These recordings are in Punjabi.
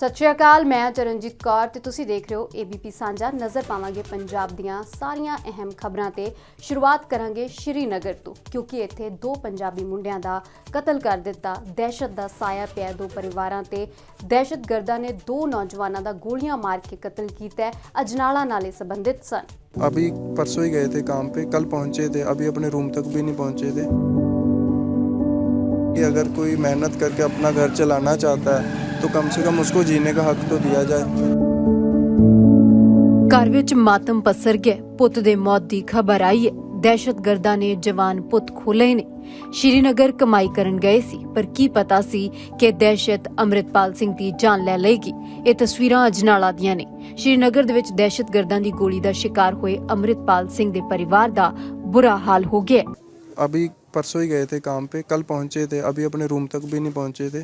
ਸਤਿ ਸ਼੍ਰੀ ਅਕਾਲ ਮੈਂ ਚਰਨਜੀਤ ਕੌਰ ਤੇ ਤੁਸੀਂ ਦੇਖ ਰਹੇ ਹੋ ABP ਸਾਂਝਾ ਨਜ਼ਰ ਪਾਵਾਂਗੇ ਪੰਜਾਬ ਦੀਆਂ ਸਾਰੀਆਂ ਅਹਿਮ ਖਬਰਾਂ ਤੇ ਸ਼ੁਰੂਆਤ ਕਰਾਂਗੇ ਸ਼੍ਰੀਨਗਰ ਤੋਂ ਕਿਉਂਕਿ ਇੱਥੇ ਦੋ ਪੰਜਾਬੀ ਮੁੰਡਿਆਂ ਦਾ ਕਤਲ ਕਰ ਦਿੱਤਾ ਦਹਿਸ਼ਤ ਦਾ ਸਾਇਆ ਪਿਆ ਦੋ ਪਰਿਵਾਰਾਂ ਤੇ ਦਹਿਸ਼ਤਗਰਦਾਂ ਨੇ ਦੋ ਨੌਜਵਾਨਾਂ ਦਾ ਗੋਲੀਆਂ ਮਾਰ ਕੇ ਕਤਲ ਕੀਤਾ ਹੈ ਅਜਨਾਲਾ ਨਾਲੇ ਸੰਬੰਧਿਤ ਸਨ अभी परसों ही गए थे काम पे कल पहुंचे थे अभी अपने रूम तक भी नहीं पहुंचे थे कि अगर कोई मेहनत करके अपना घर चलाना चाहता है तो कम से कम उसको जीने का हक तो दिया जाए ਘਰ ਵਿੱਚ ਮਾਤਮ ਪਸਰ ਗਿਆ ਪੁੱਤ ਦੇ ਮੌਤ ਦੀ ਖਬਰ ਆਈ ਹੈ ਦਹਿਸ਼ਤਗਰਦਾਂ ਨੇ ਜਵਾਨ ਪੁੱਤ ਖੋਲੇ ਨੇ ਸ਼੍ਰੀਨਗਰ ਕਮਾਈ ਕਰਨ ਗਏ ਸੀ ਪਰ ਕੀ ਪਤਾ ਸੀ ਕਿ ਦਹਿਸ਼ਤ ਅੰਮ੍ਰਿਤਪਾਲ ਸਿੰਘ ਦੀ ਜਾਨ ਲੈ ਲਏਗੀ ਇਹ ਤਸਵੀਰਾਂ ਅਜਨਾਲਾ ਦੀਆਂ ਨੇ ਸ਼੍ਰੀਨਗਰ ਦੇ ਵਿੱਚ ਦਹਿਸ਼ਤਗਰਦਾਂ ਦੀ ਗੋਲੀ ਦਾ ਸ਼ਿਕਾਰ ਹੋਏ ਅੰਮ੍ਰਿਤਪਾਲ ਸਿੰਘ ਦੇ ਪਰਿਵਾਰ ਦਾ ਬੁਰਾ ਹਾਲ ਹੋ ਗਿਆ ਹੈ। अभी परसों ही गए थे काम पे कल पहुँचे थे अभी अपने रूम तक भी नहीं पहुँचे थे।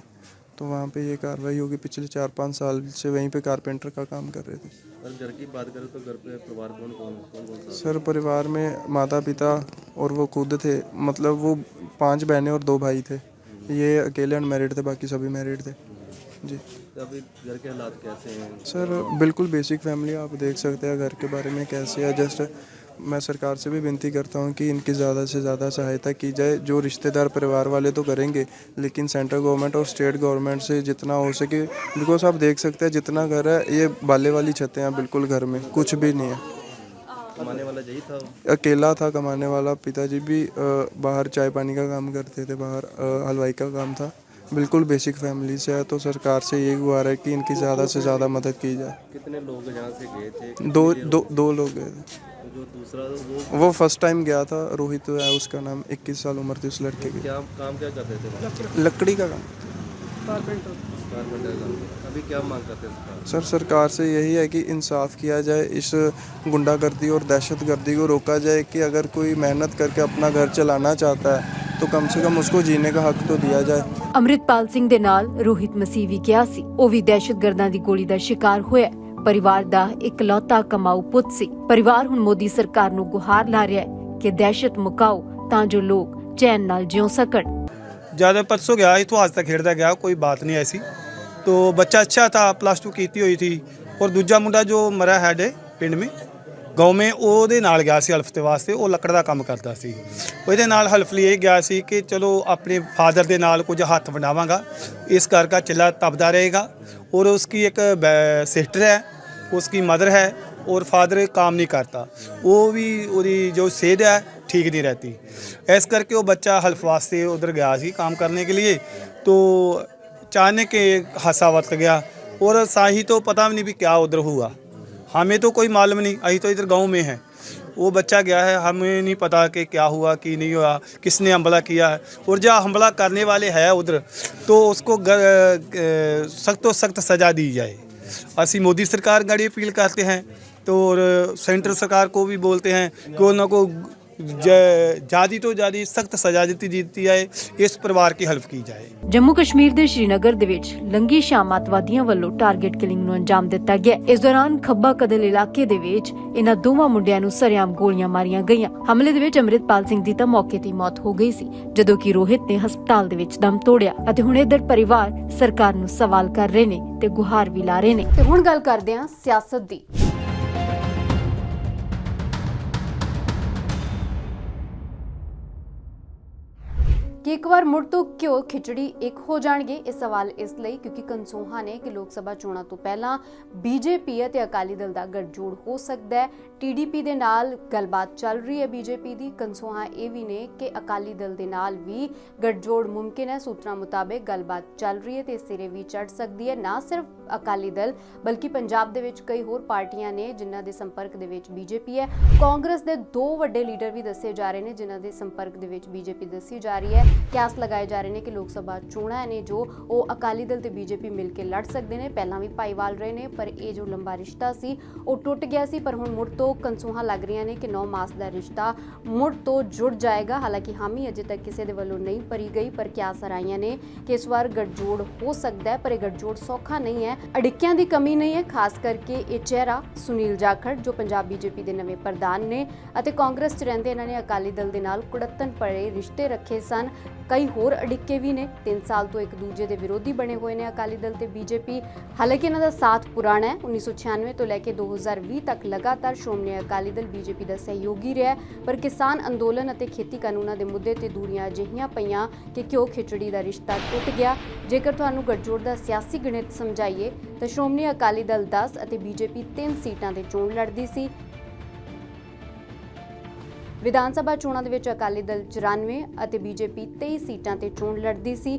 तो वहाँ पे ये कार्रवाई होगी पिछले चार पाँच साल से वहीं पे कारपेंटर का काम कर रहे थे। और घर की बात करें तो घर पे परिवार कौन कौन कौन सर परिवार में माता पिता और वो खुद थे मतलब वो पाँच बहनें और दो भाई थे। ये अकेले अनमेरिड थे बाकी सभी मैरिड थे। जी। तो अभी घर के हालात कैसे हैं? सर बिल्कुल बेसिक फैमिली आप देख सकते हैं घर के बारे में कैसे है जस्ट मैं सरकार से भी विनती करता हूँ कि इनकी ज़्यादा से ज़्यादा सहायता की जाए जो रिश्तेदार परिवार वाले तो करेंगे लेकिन सेंट्रल गवर्नमेंट और स्टेट गवर्नमेंट से जितना हो सके बिकॉज़ आप देख सकते हैं जितना घर है ये बाले वाली छतें हैं बिल्कुल घर में कुछ भी नहीं है। कमाने वाला यही था अकेला था कमाने वाला पिताजी भी बाहर चाय पानी का काम करते थे बाहर हलवाई का काम था। बिल्कुल बेसिक फैमिली से है तो सरकार से यही गुहार है कि इनकी ज़्यादा से ज़्यादा मदद की जाए। कितने लोग यहाँ से गए थे? दो दो दो लोग गए थे। जो दूसरा वो वो फर्स्ट टाइम गया था रोहित है उसका नाम 21 साल उम्र थी उस लड़के की क्या काम क्या करते थे लकड़ी का काम कारपेंटर का अभी क्या मांग करते थे सर सरकार से यही है कि इंसाफ किया जाए इस गुंडागर्दी और दहशतगर्दी को रोका जाए कि अगर कोई मेहनत करके अपना घर चलाना चाहता है तो कम से कम उसको जीने का हक तो दिया जाए ਅੰਮ੍ਰਿਤਪਾਲ ਸਿੰਘ ਦੇ ਨਾਲ ਰੋਹਿਤ ਮਸੀਹ ਵੀ ਗਿਆ ਸੀ ਉਹ ਵੀ ਦਹਿਸ਼ਤਗਰਦਾਂ ਦੀ ਗੋਲੀ ਦਾ ਸ਼ਿਕਾਰ ਹੋਇਆ ਹੈ। ਪਰਿਵਾਰ ਦਾ ਇਕਲੌਤਾ ਕਮਾਊ ਪੁੱਤ ਸੀ ਪਰਿਵਾਰ ਹੁਣ ਮੋਦੀ ਸਰਕਾਰ ਨੂੰ ਗੁਹਾਰ ਲਾ ਰਿਹਾ ਹੈ ਕਿ ਦਹਿਸ਼ਤ ਮੁਕਾਓ ਤਾਂ ਜੋ ਲੋਕ ਚੈਨ ਨਾਲ ਜਿਉ ਸਕਣ जब परसों गया ही तो आज तक खेलता गया कोई बात नहीं ऐसी तो बच्चा अच्छा था प्लस टू ਕੀਤੀ ਹੋਈ थी और ਦੂਜਾ ਮੁੰਡਾ ਜੋ ਮਰਿਆ ਸਾਡੇ ਪਿੰਡ ਮੇ ਗਾਉਂ ਮੇ ਉਹਦੇ ਨਾਲ ਗਿਆ ਸੀ ਹਲਫ ਤੇ ਵਾਸਤੇ ਉਹ ਲੱਕੜ ਦਾ ਕੰਮ ਕਰਦਾ ਸੀ ਉਹਦੇ ਨਾਲ ਹਲਫ ਲਈ ਇਹ ਗਿਆ ਸੀ ਕਿ ਚਲੋ ਆਪਣੇ ਫਾਦਰ ਦੇ ਨਾਲ ਕੁਝ ਹੱਥ ਵੰਡਾਵਾਂਗਾ ਇਸ ਘਰ ਦਾ ਚਿੱਲਾ ਤਪਦਾ ਰਹੇਗਾ और उसकी एक सिस्टर है उसकी मदर है और फादर काम नहीं करता वो भी ਉਹਦੀ ਜੋ सेहत है ठीक नहीं रहती ਇਸ ਕਰਕੇ ਉਹ ਬੱਚਾ ਹਲਫ ਵਾਸਤੇ ਉਧਰ ਗਿਆ ਸੀ काम करने के लिए तो अचानक एक हादसा वर्त गया और साही तो पता भी नहीं भी क्या उधर हुआ हमें तो कोई मालूम नहीं अभी तो इधर गांव में है वो बच्चा गया है हमें नहीं पता कि क्या हुआ कि नहीं हुआ किसने हमला किया है और जहाँ हमला करने वाले है उधर तो उसको सख्त तो सख्त सज़ा दी जाए ਅਸੀਂ मोदी सरकार गाड़ी अपील करते हैं तो और सेंटर सरकार को भी बोलते हैं कि उनको ਜਿਆਦੀ ਤੋਂ ਜਿਆਦੀ ਸਖਤ ਸਜ਼ਾ ਦਿੱਤੀ ਦਿੱਤੀ ਜਾਏ ਇਸ ਪਰਿਵਾਰ ਕੀ ਹਲਫ ਕੀ ਜਾਏ ਜੰਮੂ ਕਸ਼ਮੀਰ ਦੇ ਸ਼੍ਰੀਨਗਰ ਦੇ ਵਿੱਚ ਲੰਗੀ ਸ਼ਾਮ ਅੱਤਵਾਦੀਆਂ ਵੱਲੋਂ ਟਾਰਗੇਟ ਕਿਲਿੰਗ ਨੂੰ ਅੰਜਾਮ ਦਿੱਤਾ ਗਿਆ। ਇਸ ਦੌਰਾਨ ਖੱਬਾ ਕਦਲ ਇਲਾਕੇ ਦੇ ਵਿੱਚ ਇਹਨਾਂ ਦੋਵਾਂ ਮੁੰਡਿਆਂ ਨੂੰ ਸਰਿਆਮ ਗੋਲੀਆਂ ਮਾਰੀਆਂ ਗਈਆਂ। ਹਮਲੇ ਦੇ ਵਿੱਚ ਅੰਮ੍ਰਿਤਪਾਲ ਸਿੰਘ ਦੀ ਤਾਂ ਮੌਕੇ ਤੇ ਹੀ ਮੌਤ ਹੋ ਗਈ ਸੀ ਜਦੋਂ ਕਿ ਰੋਹਿਤ ਨੇ ਹਸਪਤਾਲ ਦੇ ਵਿੱਚ ਦਮ ਤੋੜਿਆ ਅਤੇ ਹੁਣ ਇਧਰ ਪਰਿਵਾਰ ਸਰਕਾਰ ਨੂੰ ਸਵਾਲ ਕਰ ਰਹੇ ਨੇ ਤੇ ਗੁਹਾਰ ਵੀ ਲਾ ਰਹੇ ਨੇ। ਤੇ ਹੁਣ ਗੱਲ ਕਰਦੇ ਹਾਂ ਸਿਆਸਤ ਦੀ। ਕਿ ਇੱਕ ਵਾਰ ਮੁੜ ਤੋਂ ਕਿਉਂ ਖਿਚੜੀ ਇੱਕ ਹੋ ਜਾਣਗੇ। ਇਹ ਸਵਾਲ ਇਸ ਲਈ ਕਿਉਂਕਿ ਕੰਸੋਹਾ ਨੇ ਕਿ ਲੋਕ ਸਭਾ ਚੋਣਾਂ ਤੋਂ ਪਹਿਲਾਂ ਬੀਜੇਪੀ ਅਤੇ ਅਕਾਲੀ ਦਲ ਦਾ ਗੱਠਜੋੜ ਹੋ ਸਕਦਾ ਹੈ। ਟੀਡੀਪੀ ਦੇ ਨਾਲ ਗੱਲਬਾਤ ਚੱਲ ਰਹੀ ਹੈ ਬੀਜੇਪੀ ਦੀ। ਕੰਸੋਹਾ ਇਹ ਵੀ ਨੇ ਕਿ ਅਕਾਲੀ ਦਲ ਦੇ ਨਾਲ ਵੀ ਗੱਠਜੋੜ ਮੁਮਕਿਨ ਹੈ। ਸੂਤਰਾਂ ਮੁਤਾਬਕ ਗੱਲਬਾਤ ਚੱਲ ਰਹੀ ਹੈ ਤੇ ਸਿਰੇ ਵੀ ਚੜ ਸਕਦੀ ਹੈ। ਨਾ ਸਿਰਫ ਅਕਾਲੀ ਦਲ, ਬਲਕਿ ਪੰਜਾਬ ਦੇ ਵਿੱਚ ਕਈ ਹੋਰ ਪਾਰਟੀਆਂ ਨੇ ਜਿਨ੍ਹਾਂ ਦੇ ਸੰਪਰਕ ਦੇ ਵਿੱਚ ਬੀਜੇਪੀ ਹੈ। ਕਾਂਗਰਸ ਦੇ ਦੋ ਵੱਡੇ ਲੀਡਰ ਵੀ ਦੱਸੇ ਜਾ ਰਹੇ ਨੇ, ਜਿਨ੍ਹਾਂ ਦੇ ਸੰਪਰਕ ਦੇ ਵਿੱਚ ਬੀਜੇਪੀ ਦੱਸੀ ਜਾ ਰਹੀ ਹੈ। ਕਿਆਸ ਲਗਾਏ ਜਾ ਰਹੇ ਨੇ ਕਿ ਲੋਕ ਸਭਾ ਚੋਣਾਂ ਨੇ ਜੋ ਉਹ ਅਕਾਲੀ ਦਲ ਤੇ ਬੀਜੇਪੀ ਮਿਲ ਕੇ ਲੜ ਸਕਦੇ ਨੇ। ਪਹਿਲਾਂ ਵੀ ਭਾਈਵਾਲ ਰਹੇ ਨੇ, ਪਰ ਇਹ ਜੋ ਲੰਬਾ ਰਿਸ਼ਤਾ ਸੀ, ਉਹ ਟੁੱਟ ਗਿਆ ਸੀ। ਪਰ ਹੁਣ ਮੁੜ ਤੋਂ ਕੰਸੂਹਾਂ ਲੱਗ ਰਹੀਆਂ ਨੇ ਕਿ 9 ਮਾਸ ਦਾ ਰਿਸ਼ਤਾ ਮੁੜ ਤੋਂ ਜੁੜ ਜਾਏਗਾ। ਹਾਲਾਂਕਿ ਹਾਮੀ ਅਜੇ ਤੱਕ ਕਿਸੇ ਦੇ ਵੱਲੋਂ ਨਹੀਂ ਭਰੀ ਗਈ, ਪਰ ਕਿਆਸ ਰਾਈਆਂ ਨੇ ਕਿ ਇਸ ਵਾਰ ਗੱਠਜੋੜ ਹੋ ਸਕਦਾ ਹੈ, ਪਰ ਇਹ ਗੱਠਜੋੜ ਸੌਖਾ ਨਹੀਂ ਹੈ। ਅੜਿੱਕਿਆਂ ਦੀ ਕਮੀ ਨਹੀਂ ਹੈ, ਖਾਸ ਕਰਕੇ ਇਹ ਚਿਹਰਾ ਸੁਨੀਲ ਜਾਖੜ, ਜੋ ਪੰਜਾਬ ਬੀਜੇਪੀ ਦੇ ਨਵੇਂ ਪ੍ਰਧਾਨ ਨੇ ਅਤੇ ਕਾਂਗਰਸ 'ਚ ਰਹਿੰਦੇ ਇਹਨਾਂ ਨੇ ਅਕਾਲੀ ਦਲ ਦੇ ਨਾਲ ਕੁੜੱਤਨ ਪੜੇ ਰਿਸ਼ਤੇ ਰੱਖੇ ਸਨ। ਕਈ ਹੋਰ ਅੜਿੱਕੇ ਵੀ ਨੇ। 3 ਸਾਲ ਤੋਂ ਇੱਕ ਦੂਜੇ ਦੇ ਵਿਰੋਧੀ ਬਣੇ ਹੋਏ ਨੇ ਅਕਾਲੀ ਦਲ ਤੇ ਬੀਜੇਪੀ। ਹਾਲਾਂਕਿ ਇਹਨਾਂ ਦਾ ਸਾਥ ਪੁਰਾਣਾ ਹੈ। 1996 ਤੋਂ ਲੈ ਕੇ 2020 ਤੱਕ ਲਗਾਤਾਰ ਸ਼੍ਰੋਮਣੀ ਅਕਾਲੀ ਦਲ ਬੀਜੇਪੀ ਦਾ ਸਹਿਯੋਗੀ ਰਿਹਾ ਪਰ ਕਿਸਾਨ ਅੰਦੋਲਨ ਅਤੇ ਖੇਤੀ ਕਾਨੂੰਨਾਂ ਦੇ ਮੁੱਦੇ ਤੇ ਦੂਰੀਆਂ ਅਜਿਹੀਆਂ ਪਈਆਂ ਕਿ ਕਿਉਂ ਖਿਚੜੀ ਦਾ ਰਿਸ਼ਤਾ ਟੁੱਟ ਗਿਆ। ਜੇਕਰ ਤੁਹਾਨੂੰ ਗੱਠਜੋੜ ਦਾ ਸਿਆਸੀ ਗਣਿਤ ਸਮਝਾਈਏ, ਤਾਂ ਸ਼੍ਰੋਮਣੀ ਅਕਾਲੀ ਦਲ 10 ਅਤੇ ਬੀਜੇਪੀ 3 ਸੀਟਾਂ ਤੇ ਚੋਣ ਲੜਦੀ ਸੀ। ਵਿਧਾਨ ਸਭਾ ਚੋਣਾਂ ਦੇ ਵਿੱਚ ਅਕਾਲੀ ਦਲ 94 ਅਤੇ ਬੀਜੇਪੀ 23 ਸੀਟਾਂ ਤੇ ਚੋਣ ਲੜਦੀ ਸੀ।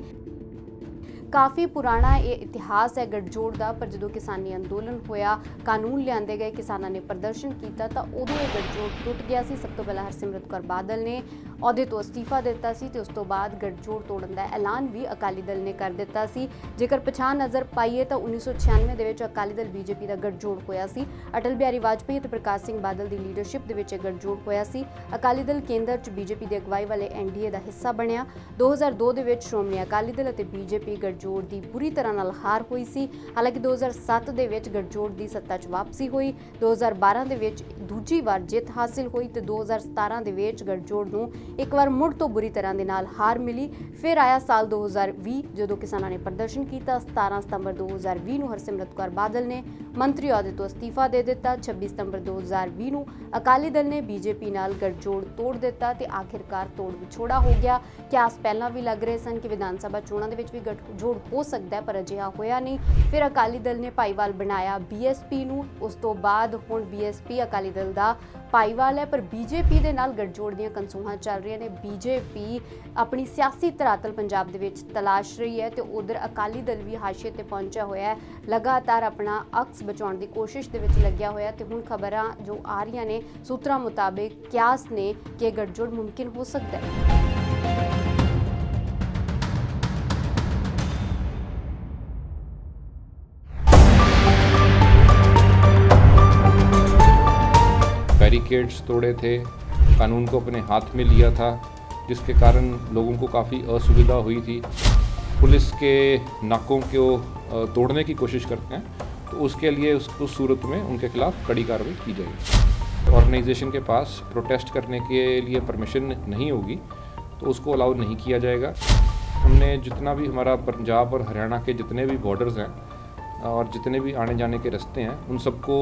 ਕਾਫੀ ਪੁਰਾਣਾ ਇਹ ਇਤਿਹਾਸ ਹੈ ਗੱਠਜੋੜ ਦਾ, ਪਰ ਜਦੋਂ ਕਿਸਾਨੀ ਅੰਦੋਲਨ ਹੋਇਆ, ਕਾਨੂੰਨ ਲਿਆਂਦੇ ਗਏ, ਕਿਸਾਨਾਂ ਨੇ ਪ੍ਰਦਰਸ਼ਨ ਕੀਤਾ, ਤਾਂ ਉਦੋਂ ਇਹ ਗੱਠਜੋੜ ਟੁੱਟ ਗਿਆ ਸੀ। ਸਭ ਤੋਂ ਪਹਿਲਾਂ ਹਰਸਿਮਰਤ ਕੌਰ ਬਾਦਲ ਨੇ ਅਹੁਦੇ ਤੋਂ ਅਸਤੀਫਾ ਦਿੱਤਾ ਸੀ ਤੇ ਉਸ ਤੋਂ ਬਾਅਦ ਗੱਠਜੋੜ ਤੋੜਨ ਦਾ ਐਲਾਨ ਵੀ ਅਕਾਲੀ ਦਲ ਨੇ ਕਰ ਦਿੱਤਾ ਸੀ। ਜੇਕਰ ਪਛਾਣ ਨਜ਼ਰ ਪਾਈਏ ਤਾਂ 1996 ਦੇ ਵਿੱਚ ਅਕਾਲੀ ਦਲ ਬੀਜੇਪੀ ਦਾ ਗੱਠਜੋੜ ਹੋਇਆ ਸੀ। ਅਟਲ ਬਿਹਾਰੀ ਵਾਜਪੇਈ ਅਤੇ ਪ੍ਰਕਾਸ਼ ਸਿੰਘ ਬਾਦਲ ਦੀ ਲੀਡਰਸ਼ਿਪ ਦੇ ਵਿੱਚ ਇਹ ਗੱਠਜੋੜ ਹੋਇਆ ਸੀ। ਅਕਾਲੀ ਦਲ ਕੇਂਦਰ 'ਚ ਬੀਜੇਪੀ ਦੀ ਅਗਵਾਈ ਵਾਲੇ ਐਨਡੀਏ ਦਾ ਹਿੱਸਾ ਬਣਿਆ। 2002 ਦੇ ਵਿੱਚ ਸ਼੍ਰੋਮਣੀ ਅਕਾਲੀ ਦਲ ਅਤੇ ਬੀਜੇਪੀ ਗੱਠਜੋੜ ਦੀ ਬੁਰੀ ਤਰ੍ਹਾਂ ਨਾਲ ਹਾਰ ਹੋਈ ਸੀ। ਹਾਲਾਂਕਿ 2007 ਦੇ ਵਿੱਚ ਗੱਠਜੋੜ ਦੀ ਸੱਤਾ 'ਚ ਵਾਪਸੀ ਹੋਈ। 2012 ਦੇ ਵਿੱਚ ਦੂਜੀ ਵਾਰ ਜਿੱਤ ਹਾਸਿਲ ਹੋਈ ਤੇ 2017 ਦੇ ਵਿੱਚ ਗੱਠਜੋੜ ਨੂੰ ਇੱਕ ਵਾਰ ਮੁੜ ਤੋਂ ਬੁਰੀ ਤਰ੍ਹਾਂ ਦੇ ਨਾਲ ਹਾਰ ਮਿਲੀ। ਫਿਰ ਆਇਆ ਸਾਲ 2020 ਜਦੋਂ ਕਿਸਾਨਾਂ ਨੇ ਪ੍ਰਦਰਸ਼ਨ ਕੀਤਾ। 17 ਸਤੰਬਰ 2020 ਨੂੰ ਹਰਸਿਮਰਤ ਕੌਰ ਬਾਦਲ ਨੇ ਮੰਤਰੀ ਅਹੁਦੇ ਤੋਂ ਅਸਤੀਫਾ ਦੇ ਦਿੱਤਾ। 26 ਸਤੰਬਰ 2020 ਨੂੰ ਅਕਾਲੀ ਦਲ ਨੇ ਬੀਜੇਪੀ ਨਾਲ ਗੱਠਜੋੜ ਤੋੜ ਦਿੱਤਾ ਤੇ ਆਖਿਰਕਾਰ ਤੋੜ ਵਿਛੋੜਾ ਹੋ ਗਿਆ। ਕਿਆਸ ਪਹਿਲਾਂ ਵੀ ਲੱਗ ਰਹੇ ਸਨ ਕਿ ਵਿਧਾਨ ਸਭਾ ਚੋਣਾਂ ਦੇ ਵਿੱਚ ਵੀ ਗੱਠਜੋੜ ਹੋ ਸਕਦਾ ਪਰ ਅਜਿਹਾ ਹੋਇਆ ਨਹੀਂ। ਫਿਰ ਅਕਾਲੀ ਦਲ ਨੇ ਭਾਈਵਾਲ ਬਣਾਇਆ ਬੀਐਸਪੀ ਨੂੰ। ਉਸ ਤੋਂ ਬਾਅਦ ਹੁਣ ਬੀਐਸਪੀ ਅਕਾਲੀ ਦਲ ਦਾ ਭਾਈਵਾਲ ਹੈ, ਪਰ ਬੀਜੇਪੀ ਦੇ ਨਾਲ ਗੱਠਜੋੜ ਦੀਆਂ ਕੰਸੂਹਾਂ ਚੱਲ ਰਹੀਆਂ ਨੇ। ਬੀਜੇਪੀ ਆਪਣੀ ਸਿਆਸੀ ਧਰਾਤਲ ਪੰਜਾਬ ਦੇ ਵਿੱਚ ਤਲਾਸ਼ ਰਹੀ ਹੈ ਤੇ ਉਧਰ ਅਕਾਲੀ ਦਲ ਵੀ ਹਾਸ਼ੀਏ ਤੇ ਪਹੁੰਚਿਆ ਹੋਇਆ ਹੈ। ਲਗਾਤਾਰ ਆਪਣਾ ਅਕਸ ਬਚਾਉਣ ਦੀ ਕੋਸ਼ਿਸ਼ ਦੇ ਵਿੱਚ ਲੱਗਿਆ ਹੋਇਆ ਤੇ ਹੁਣ ਖਬਰਾਂ ਜੋ ਆ ਰਹੀਆਂ ਨੇ, ਸੂਤਰਾਂ ਮੁਤਾਬਿਕ ਕਿਆਸ ਨੇ ਕਿ ਇਹ ਗੱਠਜੋੜ ਮੁਮਕਿਨ ਹੋ ਸਕਦਾ ਹੈ। बैरिकेड्स तोड़े थे कानून को अपने हाथ में लिया था जिसके कारण लोगों को काफ़ी असुविधा हुई थी। पुलिस के नाकों को तोड़ने की कोशिश करते हैं तो उसके लिए उस, उस सूरत में उनके खिलाफ कड़ी कार्रवाई की जाएगी। ऑर्गेनाइजेशन के पास प्रोटेस्ट करने के लिए परमिशन नहीं होगी तो उसको अलाउ नहीं किया जाएगा। हमने जितना भी हमारा पंजाब और हरियाणा के जितने भी बॉर्डर्स हैं और जितने भी आने जाने के रास्ते हैं उन सबको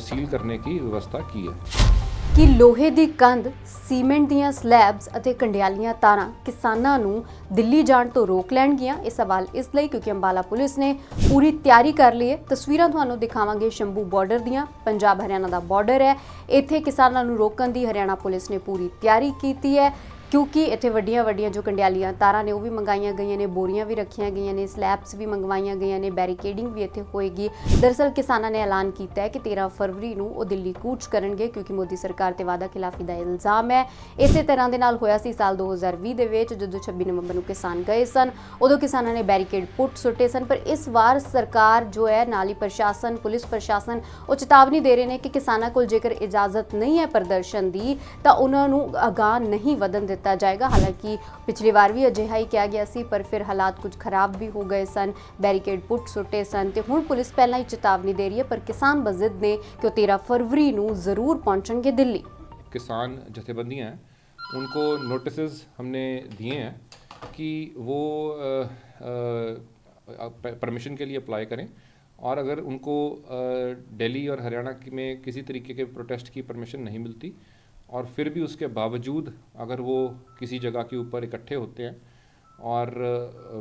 सील करने की व्यवस्था की है। ਕਿ ਲੋਹੇ ਦੀ ਕੰਧ, ਸੀਮੈਂਟ ਦੀਆਂ ਸਲੈਬਸ ਅਤੇ ਕੰਡਿਆਲੀਆਂ ਤਾਰਾਂ ਕਿਸਾਨਾਂ ਨੂੰ ਦਿੱਲੀ ਜਾਣ ਤੋਂ ਰੋਕ ਲੈਣਗੀਆਂ। ਇਹ ਸਵਾਲ ਇਸ ਲਈ ਕਿਉਂਕਿ ਅੰਬਾਲਾ ਪੁਲਿਸ ਨੇ ਪੂਰੀ ਤਿਆਰੀ ਕਰ ਲਈ ਹੈ। ਤਸਵੀਰਾਂ ਤੁਹਾਨੂੰ ਦਿਖਾਵਾਂਗੇ ਸ਼ੰਭੂ ਬਾਰਡਰ ਦੀਆਂ। ਪੰਜਾਬ ਹਰਿਆਣਾ ਦਾ ਬਾਰਡਰ ਹੈ। ਇੱਥੇ ਕਿਸਾਨਾਂ ਨੂੰ ਰੋਕਣ ਦੀ ਹਰਿਆਣਾ ਪੁਲਿਸ ਨੇ ਪੂਰੀ ਤਿਆਰੀ ਕੀਤੀ ਹੈ। ਕਿਉਂਕਿ ਇੱਥੇ ਵੱਡੀਆਂ ਵੱਡੀਆਂ ਜੋ ਕੰਡਿਆਲੀਆਂ, ਤਾਰਾਂ ਨੇ ਉਹ ਵੀ ਮੰਗਾਈਆਂ ਗਈਆਂ ਨੇ, ਬੋਰੀਆਂ ਵੀ ਰੱਖੀਆਂ ਗਈਆਂ ਨੇ, ਸਲੈਬਸ ਵੀ ਮੰਗਵਾਈਆਂ ਗਈਆਂ ਨੇ, ਬੈਰੀਕੇਡਿੰਗ ਵੀ ਇੱਥੇ ਹੋਏਗੀ। ਦਰਸਲ ਕਿਸਾਨਾਂ ਨੇ ਐਲਾਨ ਕੀਤਾ ਹੈ ਕਿ 13 ਫਰਵਰੀ ਨੂੰ ਉਹ ਦਿੱਲੀ ਕੂਚ ਕਰਨਗੇ ਕਿਉਂਕਿ ਮੋਦੀ ਸਰਕਾਰ ਤੇ ਵਾਅਦਾ ਖਿਲਾਫੀ ਦਾ ਇਲਜ਼ਾਮ ਹੈ। ਇਸੇ ਤਰ੍ਹਾਂ ਦੇ ਨਾਲ ਹੋਇਆ ਸੀ ਸਾਲ 2020 ਦੇ ਵਿੱਚ, ਜਦੋਂ 26 ਨਵੰਬਰ ਨੂੰ ਕਿਸਾਨ ਗਏ ਸਨ, ਉਦੋਂ ਕਿਸਾਨਾਂ ਨੇ ਬੈਰੀਕੇਡ ਪੁੱਟ ਸੁੱਟੇ ਸਨ, ਪਰ ਇਸ ਵਾਰ ਸਰਕਾਰ ਜੋ ਹੈ, ਨਾਲ ਹੀ ਪ੍ਰਸ਼ਾਸਨ, ਪੁਲਿਸ ਪ੍ਰਸ਼ਾਸਨ ਉਹ ਚੇਤਾਵਨੀ ਦੇ ਰਹੇ ਨੇ ਕਿ ਕਿਸਾਨਾਂ ਕੋਲ ਜੇਕਰ ਇਜਾਜ਼ਤ ਨਹੀਂ ਹੈ ਪ੍ਰਦਰਸ਼ਨ ਦੀ, ਤਾਂ ਉਹਨਾਂ ਨੂੰ ਅਗਾਂਹ ਨਹੀਂ ਵਧਣ ਦਿੱਤਾ ਜਾਏਗਾ ਹਾਲਾਂਕਿ ਪਿਛਲੀ ਵਾਰ ਵੀ ਅਜਿਹਾ ਹੀ ਕਿਹਾ ਗਿਆ ਸੀ ਪਰ ਫਿਰ ਹਾਲਾਤ ਕੁਝ ਖਰਾਬ ਵੀ ਹੋ ਗਏ ਸਨ ਬੈਰੀਕੇਡ ਪੁੱਟ ਸੁੱਟੇ ਸਨ ਤੇ ਹੁਣ ਪੁਲਿਸ ਪਹਿਲਾਂ ਹੀ ਚੇਤਾਵਨੀ ਦੇ ਰਹੀ ਹੈ ਪਰ ਕਿਸਾਨ ਬਜ਼ਿਦ ਨੇ ਕਿ ਉਹ 13 ਫਰਵਰੀ ਨੂੰ ਜ਼ਰੂਰ ਪਹੁੰਚਣਗੇ ਦਿੱਲੀ किसान जथेबंदियां हैं उनको नोटिस हमने दिए हैं कि वो परमिशन के लिए अप्लाई करें और अगर उनको अ, दिल्ली और हरियाणा की में किसी तरीके के प्रोटेस्ट की परमिशन नहीं मिलती और फिर भी उसके बावजूद अगर वो किसी जगह के ऊपर इकट्ठे होते हैं और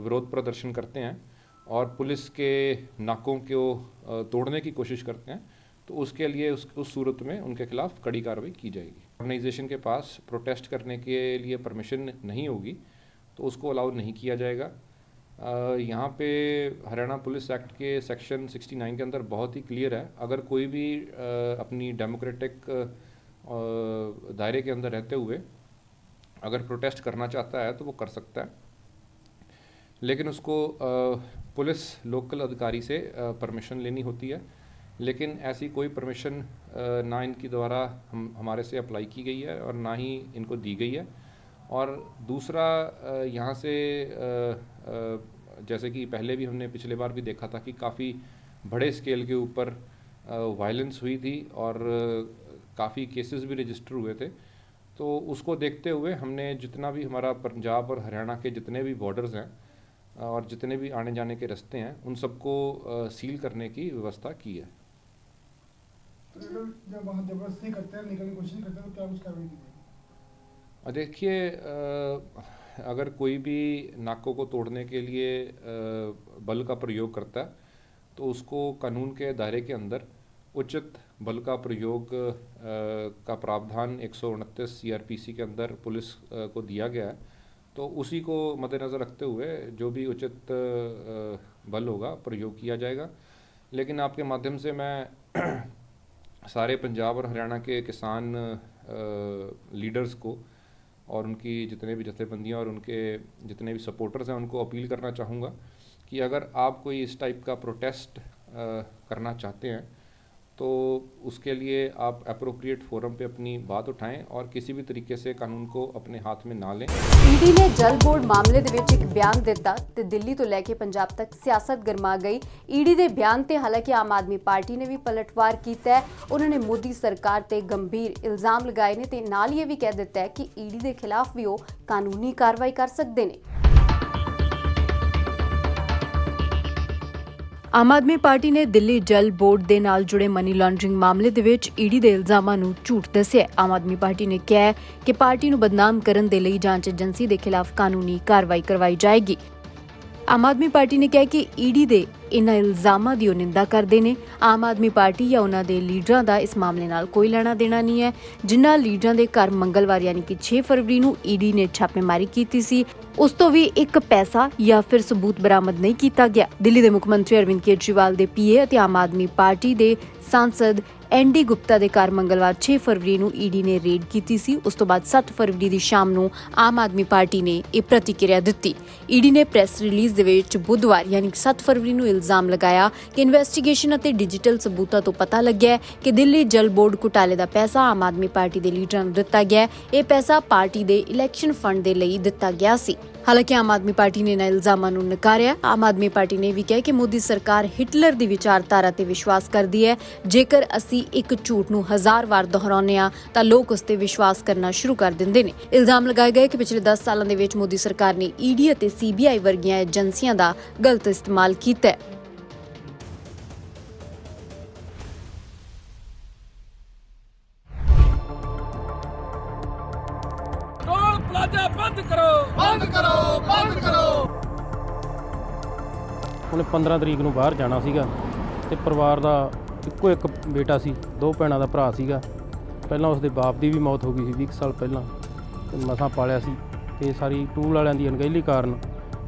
विरोध प्रदर्शन करते हैं और पुलिस के नाकों को तोड़ने की कोशिश करते हैं तो उसके लिए उस उस सूरत में उनके खिलाफ कड़ी कार्रवाई की जाएगी। ऑर्गेनाइजेशन के पास प्रोटेस्ट करने के लिए परमिशन नहीं होगी तो उसको अलाउ नहीं किया जाएगा। यहाँ पे हरियाणा पुलिस एक्ट के सेक्शन 69 के अंदर बहुत ही क्लियर है। अगर कोई भी अ, अपनी डेमोक्रेटिक दायरे के अंदर रहते हुए अगर प्रोटेस्ट करना चाहता है तो वो कर सकता है। लेकिन उसको पुलिस लोकल अधिकारी से परमिशन लेनी होती है। लेकिन ऐसी कोई परमिशन ना इनकी द्वारा हम, हमारे से अप्लाई की गई है और ना ही इनको दी गई है। और दूसरा यहाँ से जैसे कि पहले भी हमने पिछले बार भी देखा था कि काफ़ी बड़े स्केल के ऊपर वायलेंस हुई थी और काफ़ी केसेस भी रजिस्टर हुए थे। तो उसको देखते हुए हमने जितना भी हमारा पंजाब और हरियाणा के जितने भी बॉर्डर्स हैं और जितने भी आने जाने के रास्ते हैं उन सबको सील करने की व्यवस्था की है। तो जब वहाँ ज़बरदस्ती करते हैं निकलने की कोशिश करते हैं तो क्या कुछ कार्रवाई की देखिए अगर कोई भी नाकों को तोड़ने के लिए बल का प्रयोग करता है तो उसको कानून के दायरे के अंदर उचित बल का प्रयोग का प्रावधान एक सौ उनतीस सी के अंदर पुलिस को दिया गया है। तो उसी को मद्देनज़र रखते हुए जो भी उचित बल होगा, प्रयोग किया जाएगा। लेकिन आपके माध्यम से मैं सारे पंजाब और हरियाणा के किसान लीडर्स को और उनकी जितने भी जथेबंदियाँ और उनके जितने भी सपोर्टर्स हैं, उनको अपील करना चाहूँगा कि अगर आप कोई इस टाइप का प्रोटेस्ट करना चाहते हैं तो उसके लिए आप अप्रोप्रिएट फोरम पे अपनी बात उठाएं और किसी भी तरीके से कानून को अपने हाथ में ना लें ਈਡੀ ਨੇ ਜਲ ਬੋਰਡ ਮਾਮਲੇ ਦੇ ਵਿੱਚ ਇੱਕ ਬਿਆਨ ਦਿੱਤਾ ਤੇ ਦਿੱਲੀ ਤੋਂ ਲੈ ਕੇ ਪੰਜਾਬ ਤੱਕ ਸਿਆਸਤ ਗਰਮਾ ਗਈ ਈਡੀ ਦੇ ਬਿਆਨ ਤੇ ਹਾਲਾਂਕਿ ਆਮ ਆਦਮੀ ਪਾਰਟੀ ਨੇ ਵੀ ਪਲਟਵਾਰ ਕੀਤਾ ਹੈ ਉਹਨਾਂ ਨੇ ਮੋਦੀ ਸਰਕਾਰ ਤੇ ਗੰਭੀਰ ਇਲਜ਼ਾਮ ਲਗਾਏ ਨੇ ਤੇ ਨਾਲ ਹੀ ਇਹ ਵੀ ਕਹਿ ਦਿੱਤਾ ਹੈ ਕਿ ਈਡੀ ਦੇ ਖਿਲਾਫ ਵੀ ਉਹ ਕਾਨੂੰਨੀ ਕਾਰਵਾਈ ਕਰ ਸਕਦੇ ਨੇ ਆਮ ਆਦਮੀ ਪਾਰਟੀ ਨੇ ਦਿੱਲੀ ਜਲ ਬੋਰਡ ਦੇ ਨਾਲ ਜੁੜੇ ਮਨੀ ਲਾਂਡਰਿੰਗ ਮਾਮਲੇ ਦੇ ਵਿੱਚ ਈਡੀ ਦੇ ਇਲਜ਼ਾਮਾਂ ਨੂੰ ਝੂਠ ਦੱਸਿਆ ਆਮ ਆਦਮੀ ਪਾਰਟੀ ਨੇ ਕਿਹਾ ਕਿ ਪਾਰਟੀ ਨੂੰ ਬਦਨਾਮ ਕਰਨ ਦੇ ਲਈ ਜਾਂਚ ਏਜੰਸੀ ਦੇ ਖਿਲਾਫ ਕਾਨੂੰਨੀ ਕਾਰਵਾਈ ਕਰਵਾਈ ਜਾਏਗੀ। ਆਮ ਆਦਮੀ ਪਾਰਟੀ ਨੇ ਕਿਹਾ ਕਿ ਈਡੀ ਦੇ ਇਨ੍ਹਾਂ ਇਲਜ਼ਾਮਾਂ ਦੀ ਉਹ ਨਿੰਦਾ ਕਰਦੇ ਨੇ। ਆਮ ਆਦਮੀ ਪਾਰਟੀ ਜਾਂ ਉਹਨਾਂ ਦੇ ਲੀਡਰਾਂ ਦਾ ਇਸ ਮਾਮਲੇ ਨਾਲ ਕੋਈ ਲੈਣਾ ਦੇਣਾ ਨਹੀਂ ਹੈ। ਜਿਨ੍ਹਾਂ ਲੀਡਰਾਂ ਦੇ ਘਰ ਮੰਗਲਵਾਰ ਯਾਨੀ ਕਿ 6 ਫਰਵਰੀ ਨੂੰ ਈਡੀ ਨੇ ਛਾਪੇਮਾਰੀ ਕੀਤੀ ਸੀ ਉਸ ਤੋਂ ਵੀ ਇੱਕ ਪੈਸਾ ਜਾਂ ਫਿਰ ਸਬੂਤ ਬਰਾਮਦ ਨਹੀਂ ਕੀਤਾ ਗਿਆ। ਦਿੱਲੀ ਦੇ ਮੁੱਖ ਮੰਤਰੀ ਅਰਵਿੰਦ ਕੇਜਰੀਵਾਲ ਦੇ ਪੀਏ ਅਤੇ ਆਮ ਆਦਮੀ ਪਾਰਟੀ ਦੇ ਸਾਂਸਦ ਐਨਡੀ ਗੁਪਤਾ ਦੇ ਘਰ ਮੰਗਲਵਾਰ 6 ਫਰਵਰੀ ਨੂੰ ਈਡੀ ਨੇ ਰੇਡ ਕੀਤੀ ਸੀ। ਉਸ ਤੋਂ ਬਾਅਦ 7 ਫਰਵਰੀ ਦੀ ਸ਼ਾਮ ਨੂੰ ਆਮ ਆਦਮੀ ਪਾਰਟੀ ਨੇ ਇਹ ਪ੍ਰਤੀਕਿਰਿਆ ਦਿੱਤੀ। ਈਡੀ ਨੇ ਪ੍ਰੈਸ ਰਿਲੀਜ਼ ਦੇ ਵਿੱਚ ਬੁੱਧਵਾਰ ਯਾਨੀ 7 ਫਰਵਰੀ ਨੂੰ ਇਲਜ਼ਾਮ ਲਗਾਇਆ ਕਿ ਇਨਵੈਸਟੀਗੇਸ਼ਨ ਅਤੇ ਡਿਜੀਟਲ ਸਬੂਤਾਂ ਤੋਂ ਪਤਾ ਲੱਗਿਆ ਕਿ ਦਿੱਲੀ ਜਲ ਬੋਰਡ ਘੁਟਾਲੇ ਦਾ ਪੈਸਾ ਆਮ ਆਦਮੀ ਪਾਰਟੀ ਦੇ ਲੀਡਰਾਂ ਨੂੰ ਦਿੱਤਾ ਗਿਆ ਇਹ ਪੈਸਾ ਪਾਰਟੀ ਦੇ ਇਲੈਕਸ਼ਨ ਫੰਡ ਦੇ ਲਈ ਦਿੱਤਾ ਗਿਆ ਸੀ। ਹਾਲਾਂਕਿ ਆਮ ਆਦਮੀ ਪਾਰਟੀ ਨੇ ਇਹਨਾਂ ਇਲਜ਼ਾਮਾਂ ਨੂੰ ਨਕਾਰਿਆ। ਆਮ ਆਦਮੀ ਪਾਰਟੀ ਨੇ ਵੀ ਕਿਹਾ ਕਿ ਮੋਦੀ ਸਰਕਾਰ ਹਿਟਲਰ ਦੀ ਵਿਚਾਰਧਾਰਾ ਤੇ ਵਿਸ਼ਵਾਸ ਕਰਦੀ ਹੈ। ਜੇਕਰ ਅਸੀਂ ਇੱਕ ਝੂਠ ਨੂੰ ਹਜ਼ਾਰ ਵਾਰ ਦੁਹਰਾਉਂਦੇ ਹਾਂ ਤਾਂ ਲੋਕ ਉਸ ਤੇ ਵਿਸ਼ਵਾਸ ਕਰਨਾ ਸ਼ੁਰੂ ਕਰ ਦਿੰਦੇ ਨੇ। ਇਲਜ਼ਾਮ ਲਗਾਏ ਗਏ ਕਿ ਪਿਛਲੇ 10 ਸਾਲਾਂ ਦੇ ਵਿੱਚ ਮੋਦੀ ਸਰਕਾਰ ਨੇ ਈਡੀ ਅਤੇ ਸੀਬੀਆਈ ਵਰਗੀਆਂ ਏਜੰਸੀਆਂ ਦਾ ਗਲਤ ਇਸਤੇਮਾਲ ਕੀਤਾ ਹੈ। ਟੋਲ ਪਲਾਜ਼ਾ ਬੰਦ ਕਰੋ। ਬੰਦ ਕਰੋ ਬੰਦ ਕਰੋ। ਉਹਨੇ 15 ਤਰੀਕ ਨੂੰ ਬਾਹਰ ਜਾਣਾ ਸੀਗਾ ਤੇ ਪਰਿਵਾਰ ਦਾ ਇੱਕੋ ਇੱਕ ਬੇਟਾ ਸੀ, ਦੋ ਭੈਣਾਂ ਦਾ ਭਰਾ ਸੀਗਾ। ਪਹਿਲਾਂ ਉਸਦੇ ਬਾਪ ਦੀ ਵੀ ਮੌਤ ਹੋ ਗਈ ਸੀ 20 ਸਾਲ ਪਹਿਲਾਂ। ਤੇ ਮਸਾਂ ਪਾਲਿਆ ਸੀ ਤੇ ਸਾਰੀ ਟੂਲ ਵਾਲਿਆਂ ਦੀ ਅਣਗਹਿਲੀ ਕਾਰਨ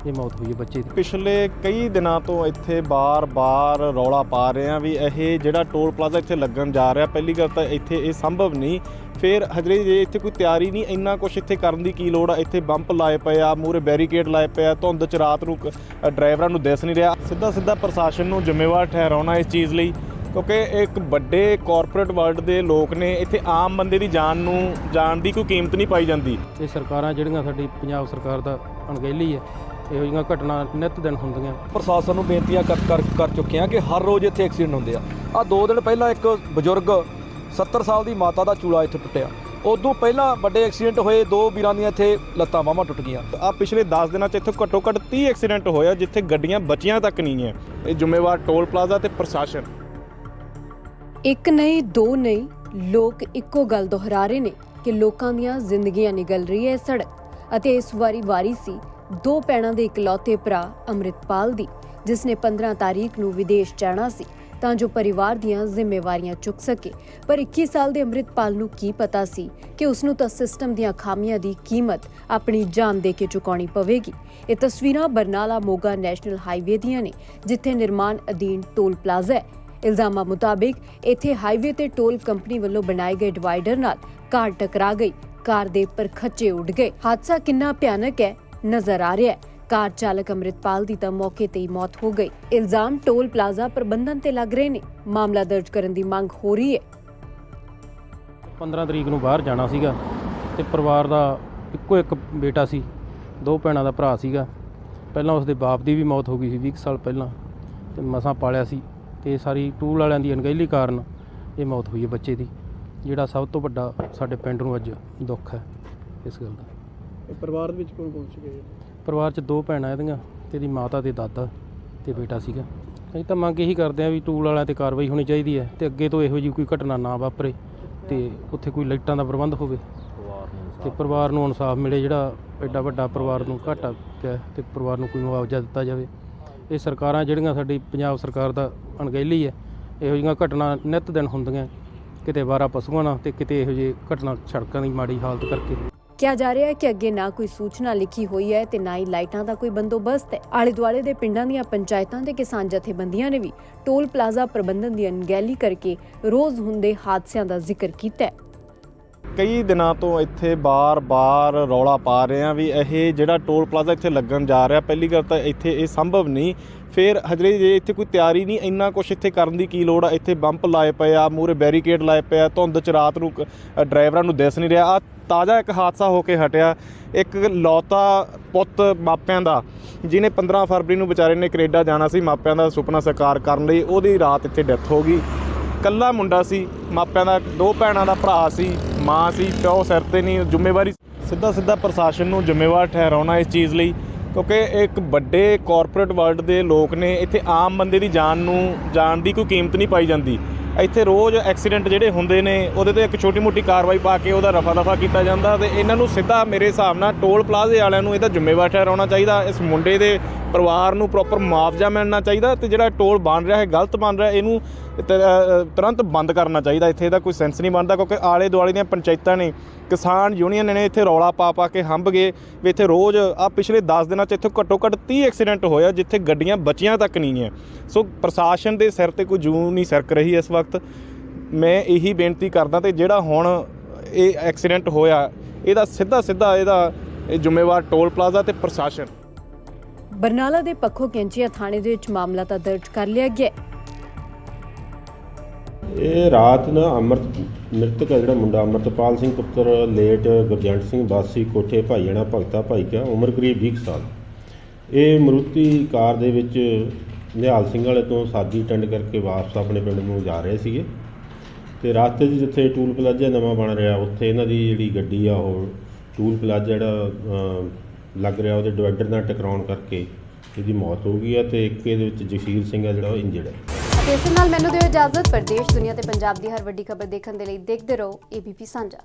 ਇਹ ਮੌਤ ਹੋਈ ਹੈ ਬੱਚੇ ਦੀ। ਪਿਛਲੇ ਕਈ ਦਿਨਾਂ ਤੋਂ ਇੱਥੇ ਬਾਰ-ਬਾਰ ਰੌਲਾ ਪਾ ਰਹੇ ਆ ਵੀ ਇਹ ਜਿਹੜਾ ਟੋਲ ਪਲਾਜ਼ਾ ਇੱਥੇ ਲੱਗਣ ਜਾ ਰਿਹਾ, ਪਹਿਲੀ ਗੱਲ ਤਾਂ ਇੱਥੇ ਇਹ ਸੰਭਵ ਨਹੀਂ। ਫਿਰ ਹਜਰੇ ਜੇ ਇੱਥੇ ਕੋਈ ਤਿਆਰੀ ਨਹੀਂ, ਇੰਨਾ ਕੁਝ ਇੱਥੇ ਕਰਨ ਦੀ ਕੀ ਲੋੜ ਆ? ਇੱਥੇ ਬੰਪ ਲਾਏ ਪਏ ਆ ਮੂਰੇ ਬੈਰੀਕੇਡ ਲਾਏ ਪਏ ਆ, ਧੁੰਦ ਚ ਰਾਤ ਨੂੰ ਡਰਾਈਵਰਾਂ ਨੂੰ ਦਿਸ ਨਹੀਂ ਰਿਹਾ। ਸਿੱਧਾ ਸਿੱਧਾ ਪ੍ਰਸ਼ਾਸਨ ਨੂੰ ਜ਼ਿੰਮੇਵਾਰ ਠਹਿਰਾਉਣਾ ਇਸ ਚੀਜ਼ ਲਈ ਕਿਉਂਕਿ ਇੱਕ ਵੱਡੇ ਕਾਰਪੋਰੇਟ ਵਰਲਡ ਦੇ ਲੋਕ ਨੇ ਇੱਥੇ ਆਮ ਬੰਦੇ ਦੀ ਜਾਨ ਨੂੰ ਜਾਨ ਦੀ ਕੋਈ ਕੀਮਤ ਨਹੀਂ ਪਾਈ ਜਾਂਦੀ। ਇਹ ਸਰਕਾਰਾਂ ਜਿਹੜੀਆਂ ਸਾਡੀ ਪੰਜਾਬ ਸਰਕਾਰ ਦਾ ਅਣਗਹਿਲੀ ਹੈ ਇਹੋ ਜਿਹੀਆਂ ਘਟਨਾ ਨਿਤ ਦਿਨ ਹੁੰਦੀਆਂ। ਪ੍ਰਸ਼ਾਸਨ ਨੂੰ ਬੇਨਤੀਆਂ ਕਰ ਕਰ ਕਰ ਚੁੱਕੇ ਆ ਕਿ ਹਰ ਰੋਜ਼ ਇੱਥੇ ਐਕਸੀਡੈਂਟ ਹੁੰਦੇ ਆ। ਆ ਦੋ ਦਿਨ ਪਹਿਲਾਂ ਇੱਕ ਬਜ਼ੁਰਗ 70 ਸਾਲ ਦੀ ਮਾਤਾ ਦਾ ਚੂਲਾ ਇੱਥੇ ਟੁੱਟਿਆ। ਉਦੋਂ ਪਹਿਲਾਂ ਵੱਡੇ ਐਕਸੀਡੈਂਟ ਹੋਏ ਦੋ ਵੀਰਾਂ ਦੀਆਂ ਇੱਥੇ ਲੱਤਾਂ ਬਾਹਾਂ ਟੁੱਟ ਗਈਆਂ। ਆ ਪਿਛਲੇ 10 ਦਿਨਾਂ ਚ ਇੱਥੇ ਘੱਟੋ ਘੱਟ 30 ਐਕਸੀਡੈਂਟ ਹੋਇਆ ਜਿੱਥੇ ਗੱਡੀਆਂ ਬਚੀਆਂ ਤੱਕ ਨਹੀਂ ਹੈ। ਇਹ ਜ਼ਿੰਮੇਵਾਰ ਟੋਲ ਪਲਾਜ਼ਾ ਤੇ ਪ੍ਰਸ਼ਾਸਨ। ਇੱਕ ਨਹੀਂ, ਦੋ ਨਹੀਂ, ਲੋਕ ਇੱਕੋ ਗੱਲ ਦੁਹਰਾ ਰਹੇ ਨੇ ਕਿ ਲੋਕਾਂ ਦੀਆਂ ਜ਼ਿੰਦਗੀਆਂ ਨਿਗਲ ਰਹੀ ਹੈ ਸੜਕ ਅਤੇ ਇਸ ਵਾਰੀ ਵਾਰੀ ਸੀ ਦੋ ਪੈਣਾ ਦੇ ਇਕਲੌਤੇ ਭਰਾ ਅੰਮ੍ਰਿਤਪਾਲ ਦੀ, ਜਿਸ ਨੇ 15 ਤਾਰੀਖ ਨੂੰ ਵਿਦੇਸ਼ ਜਾਣਾ ਸੀ ਤਾਂ ਜੋ ਪਰਿਵਾਰ ਦੀਆਂ ਜ਼ਿੰਮੇਵਾਰੀਆਂ ਚੁੱਕ ਸਕੇ। ਪਰ 21 ਸਾਲ ਦੇ ਅੰਮ੍ਰਿਤਪਾਲ ਨੂੰ ਕੀ ਪਤਾ ਸੀ ਕਿ ਉਸ ਨੂੰ ਤਾਂ ਸਿਸਟਮ ਦੀਆਂ ਖਾਮੀਆਂ ਦੀ ਕੀਮਤ ਆਪਣੀ ਜਾਨ ਦੇ ਕੇ ਚੁਕਾਉਣੀ ਪਵੇਗੀ। ਇਹ ਤਸਵੀਰਾਂ ਬਰਨਾਲਾ ਮੋਗਾ ਨੈਸ਼ਨਲ ਹਾਈਵੇ ਦੀਆਂ ਨੇ, ਜਿੱਥੇ ਨਿਰਮਾਣ ਅਧੀਨ ਟੋਲ ਪਲਾਜ਼ਾ ਹੈ। ਇਲਜ਼ਾਮਾਂ ਮੁਤਾਬਿਕ, ਇੱਥੇ ਹਾਈਵੇ ਤੇ ਟੋਲ ਕੰਪਨੀ ਵੱਲੋਂ ਬਣਾਏ ਗਏ ਡਿਵਾਈਡਰ ਨਾਲ ਕਾਰ ਟਕਰਾ ਗਈ। ਕਾਰ ਦੇ ਪਰਖੱਚੇ ਉੱਡ ਗਏ। ਹਾਦਸਾ ਕਿੰਨਾ ਭਿਆਨਕ ਹੈ, ਨਜ਼ਰ ਆ ਰਿਹਾ ਹੈ। ਕਾਰ ਚਾਲਕ ਅੰਮ੍ਰਿਤਪਾਲ ਦੀ ਤਾਂ ਮੌਕੇ ਤੇ ਹੀ ਮੌਤ ਹੋ ਗਈ। ਇਲਜ਼ਾਮ ਟੋਲ ਪਲਾਜ਼ਾ ਪ੍ਰਬੰਧਨ ਤੇ ਲੱਗ ਰਹੇ ਨੇ। ਮਾਮਲਾ ਦਰਜ ਕਰਨ ਦੀ ਮੰਗ ਹੋ ਰਹੀ ਹੈ। 15 ਤਰੀਕ ਨੂੰ ਬਾਹਰ ਜਾਣਾ ਸੀਗਾ ਤੇ ਪਰਿਵਾਰ ਦਾ ਇੱਕੋ ਇੱਕ ਬੇਟਾ ਸੀ, ਦੋ ਭੈਣਾਂ ਦਾ ਭਰਾ ਸੀਗਾ। ਪਹਿਲਾਂ ਉਸਦੇ ਬਾਪ ਦੀ ਵੀ ਮੌਤ ਹੋ ਗਈ ਸੀ 20 ਸਾਲ ਪਹਿਲਾਂ ਤੇ ਮਸਾਂ ਪਾਲਿਆ ਸੀ। ਤੇ ਸਾਰੀ ਟੂਲ ਵਾਲਿਆਂ ਦੀ ਅਣਗਹਿਲੀ ਕਾਰਨ ਇਹ ਮੌਤ ਹੋਈ ਹੈ ਬੱਚੇ ਦੀ ਜਿਹੜਾ ਸਭ ਤੋਂ ਵੱਡਾ ਸਾਡੇ ਪਿੰਡ ਨੂੰ ਅੱਜ ਦੁੱਖ ਹੈ ਇਸ ਗੱਲ ਦਾ। ਪਰਿਵਾਰ ਦੇ ਵਿੱਚ ਕੌਣ ਕੌਣ ਸੀਗੇ ਪਰਿਵਾਰ 'ਚ ਦੋ ਭੈਣਾਂ ਇਹਦੀਆਂ ਤੇ ਇਹਦੀ ਮਾਤਾ ਤੇ ਦਾਦਾ ਤੇ ਬੇਟਾ ਸੀਗਾ। ਅਸੀਂ ਤਾਂ ਮੰਗ ਇਹੀ ਕਰਦੇ ਆ ਵੀ ਟੂਲ ਵਾਲਿਆਂ ਤੇ ਕਾਰਵਾਈ ਹੋਣੀ ਚਾਹੀਦੀ ਹੈ ਤੇ ਅੱਗੇ ਤੋਂ ਇਹੋ ਜਿਹੀ ਕੋਈ ਘਟਨਾ ਨਾ ਵਾਪਰੇ ਤੇ ਉੱਥੇ ਕੋਈ ਲਾਈਟਾਂ ਦਾ ਪ੍ਰਬੰਧ ਹੋਵੇ ਤੇ ਪਰਿਵਾਰ ਨੂੰ ਇਨਸਾਫ ਮਿਲੇ ਜਿਹੜਾ ਐਡਾ ਵੱਡਾ ਪਰਿਵਾਰ ਨੂੰ ਘਾਟਾ ਪਿਆ ਤੇ ਪਰਿਵਾਰ ਨੂੰ ਕੋਈ ਮੁਆਵਜ਼ਾ ਦਿੱਤਾ ਜਾਵੇ। ਇਹ ਸਰਕਾਰਾਂ ਜਿਹੜੀਆਂ ਸਾਡੀ ਪੰਜਾਬ ਸਰਕਾਰ ਦਾ ਅਣਗਹਿਲੀ ਹੈ, ਇਹੋ ਜਿਹੀਆਂ ਘਟਨਾ ਨਿਤ ਦਿਨ ਹੁੰਦੀਆਂ, ਕਿਤੇ ਵਾਰਾ ਪਸ਼ੂਆਂ ਨਾਲ ਤੇ ਕਿਤੇ ਇਹੋ ਜਿਹੀ ਘਟਨਾ ਸੜਕਾਂ ਦੀ ਮਾੜੀ ਹਾਲਤ ਕਰਕੇ। ਕਿਹਾ ਜਾ ਰਿਹਾ ਹੈ ਕਿ ਅੱਗੇ ਨਾ ਕੋਈ ਸੂਚਨਾ ਲਿਖੀ ਹੋਈ ਹੈ ਤੇ ਨਾ ਹੀ ਲਾਈਟਾਂ ਦਾ ਕੋਈ ਬੰਦੋਬਸਤ ਹੈ। ਆਲੇ ਦੁਆਲੇ ਦੇ ਪਿੰਡਾਂ ਦੀਆਂ ਪੰਚਾਇਤਾਂ ਤੇ ਕਿਸਾਨ ਜਥੇਬੰਦੀਆਂ ਨੇ ਵੀ ਟੋਲ ਪਲਾਜ਼ਾ ਪ੍ਰਬੰਧਨ ਦੀ ਅਣਗਹਿਲੀ ਕਰਕੇ ਰੋਜ਼ ਹੁੰਦੇ ਹਾਦਸਿਆਂ ਦਾ ਜ਼ਿਕਰ ਕੀਤਾ ਹੈ। ਕਈ ਦਿਨਾਂ ਤੋਂ ਇੱਥੇ ਬਾਰ-ਬਾਰ ਰੌਲਾ ਪਾ ਰਹੇ ਆ ਵੀ ਇਹ ਜਿਹੜਾ ਟੋਲ ਪਲਾਜ਼ਾ ਇੱਥੇ ਲੱਗਣ ਜਾ ਰਿਹਾ, ਪਹਿਲੀ ਗੱਲ ਤਾਂ ਇੱਥੇ ਇਹ ਸੰਭਵ ਨਹੀਂ। ਫਿਰ ਹਜੇ ਜੇ ਇੱਥੇ ਕੋਈ ਤਿਆਰੀ ਨਹੀਂ, ਇੰਨਾ ਕੁਝ ਇੱਥੇ ਕਰਨ ਦੀ ਕੀ ਲੋੜ ਆ? ਇੱਥੇ ਬੰਪ ਲਾਏ ਪਏ ਆ ਮੂਰੇ ਬੈਰੀਕੇਡ ਲਾਏ ਪਏ ਆ, ਧੁੰਦ ਚ ਰਾਤ ਨੂੰ ਡਰਾਈਵਰਾਂ ਨੂੰ ਦਿਸ ਨਹੀਂ ਰਿਹਾ। ਆ ਤਾਜ਼ਾ ਇੱਕ ਹਾਦਸਾ ਹੋ ਕੇ ਹਟਿਆ। ਇੱਕ ਲੌਤਾ ਪੁੱਤ ਮਾਪਿਆਂ ਦਾ, ਜਿਹਨੇ 15 ਫਰਵਰੀ ਨੂੰ ਵਿਚਾਰੇ ਨੇ ਕੈਨੇਡਾ ਜਾਣਾ ਸੀ, ਮਾਪਿਆਂ ਦਾ ਸੁਪਨਾ ਸਾਕਾਰ ਕਰਨ ਲਈ, ਉਹਦੀ ਰਾਤ ਇੱਥੇ ਡੈਥ ਹੋ ਗਈ। ਕੱਲਾ ਮੁੰਡਾ ਸੀ, ਮਾਪਿਆਂ ਦਾ, ਦੋ ਭੈਣਾਂ ਦਾ ਭਰਾ ਸੀ, ਮਾਂ ਸੀ, ਪਿਓ ਸਿਰ ਤੇ ਨਹੀਂ, ਜ਼ਿੰਮੇਵਾਰੀ ਸਿੱਧਾ ਸਿੱਧਾ ਪ੍ਰਸ਼ਾਸਨ ਨੂੰ ਜ਼ਿੰਮੇਵਾਰ ਠਹਿਰਾਉਣਾ ਇਸ ਚੀਜ਼ ਲਈ, ਕਿਉਂਕਿ ਇੱਕ ਵੱਡੇ ਕਾਰਪੋਰੇਟ ਵਰਲਡ ਦੇ ਲੋਕ ਨੇ, ਇੱਥੇ ਆਮ ਬੰਦੇ ਦੀ ਜਾਨ ਨੂੰ, ਜਾਨ ਦੀ ਕੋਈ ਕੀਮਤ ਨਹੀਂ ਪਾਈ ਜਾਂਦੀ। ਇੱਥੇ ਰੋਜ਼ ਐਕਸੀਡੈਂਟ ਜਿਹੜੇ ਹੁੰਦੇ ਨੇ, ਉਹਦੇ ਤੇ ਇੱਕ ਛੋਟੀ ਮੋਟੀ ਕਾਰਵਾਈ ਪਾ ਕੇ ਉਹਦਾ ਰਫਾ ਦਫਾ ਕੀਤਾ ਜਾਂਦਾ ਤੇ ਇਹਨਾਂ ਨੂੰ ਸਿੱਧਾ ਮੇਰੇ ਹਿਸਾਬ ਨਾਲ ਟੋਲ ਪਲਾਜ਼ੇ ਵਾਲਿਆਂ ਨੂੰ ਇਹਦਾ ਜ਼ਿੰਮੇਵਾਰ ਠਹਿਰਾਉਣਾ ਚਾਹੀਦਾ, ਇਸ ਮੁੰਡੇ ਦੇ ਪਰਿਵਾਰ ਨੂੰ ਪ੍ਰੋਪਰ ਮੁਆਵਜ਼ਾ ਮਿਲਣਾ ਚਾਹੀਦਾ ਤੇ ਜਿਹੜਾ ਟੋਲ ਬਣ ਰਿਹਾ ਹੈ, ਗਲਤ ਬਣ ਰਿਹਾ, ਇਹਨੂੰ ਤ- ਤੁਰੰਤ ਬੰਦ ਕਰਨਾ ਚਾਹੀਦਾ। ਇੱਥੇ ਇਹਦਾ ਕੋਈ ਸੈਂਸ ਨਹੀਂ ਬਣਦਾ ਕਿਉਂਕਿ ਆਲੇ ਦੁਆਲੇ ਦੀਆਂ ਪੰਚਾਇਤਾਂ ਨੇ, ਕਿਸਾਨ ਯੂਨੀਅਨ ਨੇ ਇੱਥੇ ਰੌਲਾ ਪਾ ਪਾ ਕੇ ਹੰਬ ਗਏ ਵੀ ਇੱਥੇ ਰੋਜ਼ ਆ ਪਿਛਲੇ 10 ਦਿਨਾਂ 'ਚ ਇੱਥੇ ਘੱਟੋ ਘੱਟ 30 ਐਕਸੀਡੈਂਟ ਹੋਇਆ, ਜਿੱਥੇ ਗੱਡੀਆਂ ਬਚੀਆਂ ਤੱਕ ਨਹੀਂ ਹੈ ਸੋ ਪ੍ਰਸ਼ਾਸਨ ਦੇ ਸਿਰ ਤੇ ਕੋਈ ਜੂਨ ਨਹੀਂ ਸਰਕ ਰਹੀ ਇਸ ਵਕਤ। ਮੈਂ ਇਹੀ ਬੇਨਤੀ ਕਰਦਾ ਤੇ ਜਿਹੜਾ ਹੁਣ ਇਹ ਐਕਸੀਡੈਂਟ ਹੋਇਆ ਇਹਦਾ ਸਿੱਧਾ ਸਿੱਧਾ ਇਹਦਾ ਇਹ ਜ਼ਿੰਮੇਵਾਰ ਟੋਲ ਪਲਾਜ਼ਾ ਤੇ ਪ੍ਰਸ਼ਾਸਨ ਬਰਨਾਲਾ ਦੇ ਪੱਖੋ ਕੈਂਚੀਆ ਥਾਣੇ ਦੇ ਵਿੱਚ ਮਾਮਲਾ ਤਾਂ ਦਰਜ ਕਰ ਲਿਆ ਗਿਆ। ਇਹ ਰਾਤ ਨਾ ਅਮਰਤ ਮ੍ਰਿਤਕ ਹੈ ਜਿਹੜਾ ਮੁੰਡਾ ਅਮਰਤਪਾਲ ਸਿੰਘ ਪੁੱਤਰ ਲੇਟ ਗੁਰਜੰਟ ਸਿੰਘ ਵਾਸੀ ਕੋਠੇ ਭਾਈਆਣਾ ਭਗਤਾ ਭਾਈ ਕਾ ਉਮਰ ਕਰੀਬ 20 ਸਾਲ ਇਹ ਮਰੂਤੀ ਕਾਰ ਦੇ ਵਿੱਚ ਨਿਹਾਲ ਸਿੰਘ ਵਾਲੇ ਤੋਂ ਸਾਦੀ ਟੰਡ ਕਰਕੇ ਵਾਪਸ ਆਪਣੇ ਪਿੰਡ ਨੂੰ ਜਾ ਰਹੇ ਸੀਗੇ। ਤੇ ਰਾਸਤੇ 'ਚ ਜਿੱਥੇ ਟੂਲ ਪਲਾਜ਼ਾ ਨਵਾਂ ਬਣ ਰਿਹਾ, ਉੱਥੇ ਇਹਨਾਂ ਦੀ ਜਿਹੜੀ ਗੱਡੀ ਆ, ਉਹ ਟੂਲ ਪਲਾਜ਼ਾ ਜਿਹੜਾ ਲੱਗ ਰਿਹਾ, ਉਹਦੇ ਡਿਵਾਈਡਰ ਨਾਲ ਟਕਰਾਉਣ ਕਰਕੇ ਇਹਦੀ ਮੌਤ ਹੋ ਗਈ ਆ ਤੇ ਇੱਕ ਇਹਦੇ ਵਿੱਚ ਜਸ਼ੀਰ ਸਿੰਘ ਆ ਜਿਹੜਾ, ਉਹ ਇੰਜਰਡ ਹੈ ਇਸ ਨਾਲ ਮੈਨੂੰ ਦਿਓ ਇਜਾਜ਼ਤ, ਪ੍ਰਦੇਸ਼ ਦੁਨੀਆ ਤੇ ਪੰਜਾਬ ਦੀ ਹਰ ਵੱਡੀ ਖਬਰ ਦੇਖਣ ਦੇ ਲਈ ਦੇਖਦੇ ਰਹੋ, ਏਬੀਪੀ ਸਾਂਝਾ।